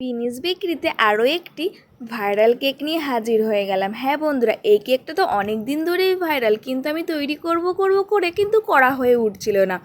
বিনিস বিক্রিতে আরও একটি ভাইরাল কেক নিয়ে হাজির হয়ে গেলাম। হ্যাঁ বন্ধুরা, এই কেকটা তো অনেক দিন ধরেই ভাইরাল কিন্তু আমি তৈরি করব করব, করে কিন্তু করা হয়ে উঠছিল না।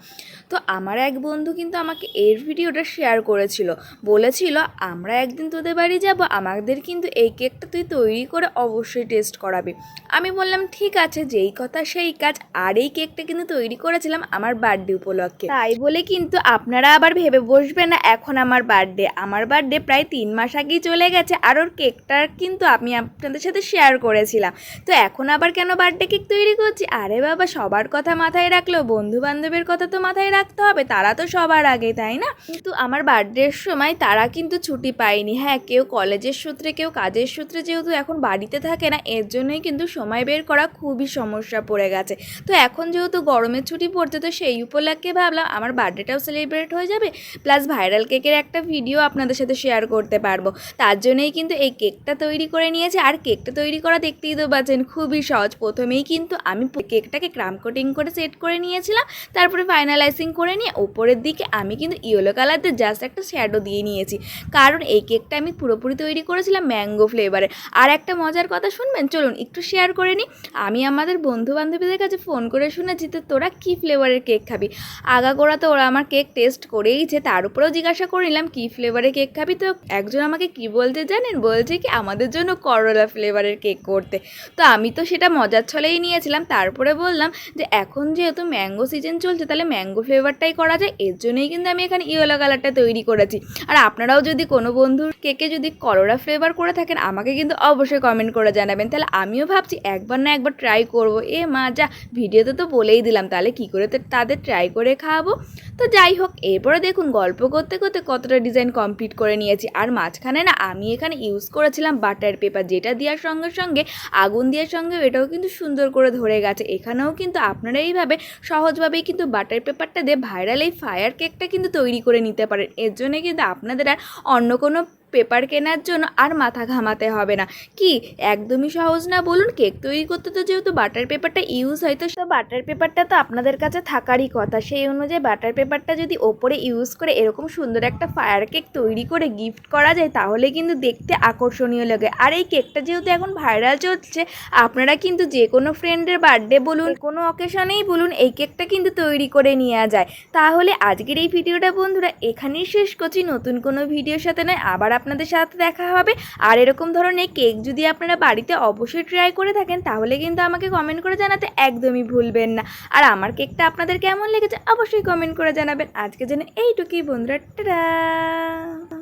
তো আমার এক বন্ধু কিন্তু আমাকে এর ভিডিওটা শেয়ার করেছিল। বলেছিল, আমরা একদিন তোদের বাড়ি যাব, আমাদের কিন্তু এই কেকটা তুই তৈরি করে অবশ্যই টেস্ট করাবি। আমি বললাম, ঠিক আছে, যেই কথা সেই কাজ, আর এই কেকটা কিন্তু তৈরি করেছিলাম আমার বার্থডে উপলক্ষে। তাই বলে কিন্তু আপনারা আবার ভেবে বসবেন না, এখন আমার বার্থডে আমার বার্থডে প্রায় তিন মাস আগেই চলে গেছে, আর ওর কেকটা কিন্তু আমি আপনাদের সাথে শেয়ার করেছিলাম। তো এখন আবার কেন বার্থডে কেক তৈরি করছি? আরে বাবা, সবার কথা মাথায় রাখলেও বন্ধু বান্ধবের কথা তো মাথায় রাখতে হবে, তারা তো সবার আগে, তাই না? কিন্তু আমার বার্থডের সময় তারা কিন্তু ছুটি পায়নি। হ্যাঁ কেউ কলেজের সূত্রে, কেউ কাজের সূত্রে যেহেতু এখন বাড়িতে থাকে না, এর জন্যই কিন্তু সময় বের করা খুবই সমস্যা পড়ে গেছে। তো এখন যেহেতু গরমের ছুটি পড়ছে, তো সেই উপলক্ষে ভাবলাম আমার বার্থডেটাও সেলিব্রেট হয়ে যাবে প্লাস ভাইরাল কেকের একটা ভিডিও আপনাদের সাথে শেয়ার করতে পারব। তার জন্যই কিন্তু এই কেকটা তৈরি করে নিয়েছি আর কেকটা তৈরি করা দেখতেই তো পাচ্ছেন খুবই সহজ। প্রথমেই কিন্তু আমি কেকটাকে ক্রাম কোটিং করে সেট করে নিয়েছিলাম, তারপরে ফাইনালাইজিং করে নিয়ে ওপরের দিকে আমি কিন্তু ইয়েলো কালার দিয়ে জাস্ট একটা শ্যাডো দিয়ে নিয়েছি। কারণ এই কেকটা আমি পুরোপুরি তৈরি করেছিলাম ম্যাঙ্গো ফ্লেভারে আর একটা মজার কথা শুনবেন? চলুন একটু শেয়ার করে নিই। আমি আমাদের বন্ধু বান্ধবীদের কাছে ফোন করে শুনেছি তো তোরা কী ফ্লেভারের কেক খাবি? আগাগোড়া তো ওরা আমার কেক টেস্ট করেইছে তার উপরেও জিজ্ঞাসা করে নিলাম, কী ফ্লেভারের কেক খাবি? তো একজন আমাকে কি বলতে জানেন? বলছে কি আমাদের জন্য করলা ফ্লেভারের কেক করতে। তো আমি তো সেটা মজার ছলেই নিয়েছিলাম, তারপরে বললাম যে এখন যেহেতু ম্যাঙ্গো সিজন চলছে, তাহলে ম্যাঙ্গো ফ্লেভারটাই করা যায়, এর জন্যই কিন্তু আমি এখানে ইয়েলো কালারটা তৈরি করেছি। আর আপনারাও যদি কোনো বন্ধুর কেকে যদি করলা ফ্লেভার করে থাকেন, আমাকে কিন্তু অবশ্যই কমেন্ট করে জানাবেন। তাহলে আমিও ভাবছি একবার না একবার ট্রাই করব। এ মা যা ভিডিওতে তো বলেই দিলাম, তাহলে কী করে তাদের ট্রাই করে খাওয়াবো তো যাই হোক, এরপরে দেখুন, গল্প করতে করতে কতটা ডিজাইন কমপ্লিট করে নিয়েছি। আর মাঝখানে না, আমি এখানে ইউজ করেছিলাম বাটার পেপার যেটা দেওয়ার সঙ্গে সঙ্গে, আগুন দেওয়ার সঙ্গে এটাও কিন্তু সুন্দর করে ধরে গেছে। এখানেও কিন্তু আপনারা এইভাবে সহজভাবেই কিন্তু বাটার পেপারটা দিয়ে ভাইরাল এই ফায়ার কেকটা কিন্তু তৈরি করে নিতে পারেন। এর জন্য কিন্তু আপনাদের আর অন্য কোনো পেপার কেনার জন্য আর মাথা ঘামাতে হবে না। কি, একদমই সহজ না বলুন? কেক তৈরি করতে তো যেহেতু বাটার পেপারটা ইউজ হয়, তো বাটার পেপারটা তো আপনাদের কাছে থাকারই কথা। সেই অনুযায়ী বাটার পেপারটা যদি ওপরে ইউজ করে এরকম সুন্দর একটা ফায়ার কেক তৈরি করে গিফট করা যায়, তাহলে কিন্তু দেখতে আকর্ষণীয় লাগে। আর এই কেকটা যেহেতু এখন ভাইরাল চলছে, আপনারা কিন্তু যে কোনো ফ্রেন্ডের বার্থডে বলুন, কোনো অকেশনেই বলুন, এই কেকটা কিন্তু তৈরি করে নেওয়া যায়। তাহলে আজকের এই ভিডিওটা বন্ধুরা এখানেই শেষ করছি। নতুন কোনো ভিডিওর সাথে নয়, আবার আপনাদের সাথে দেখা হবে। আর এরকম ধরনের কেক যদি আপনারা বাড়িতে অবশ্যই ট্রাই করে থাকেন, তাহলে কিন্তু আমাকে কমেন্ট করে জানাতে একদমই ভুলবেন না। আর আমার কেকটা আপনাদের কেমন লেগেছে, অবশ্যই কমেন্ট করে জানাবেন। আজকে যেন এইটুকুই বন্ধুরা, টাটা!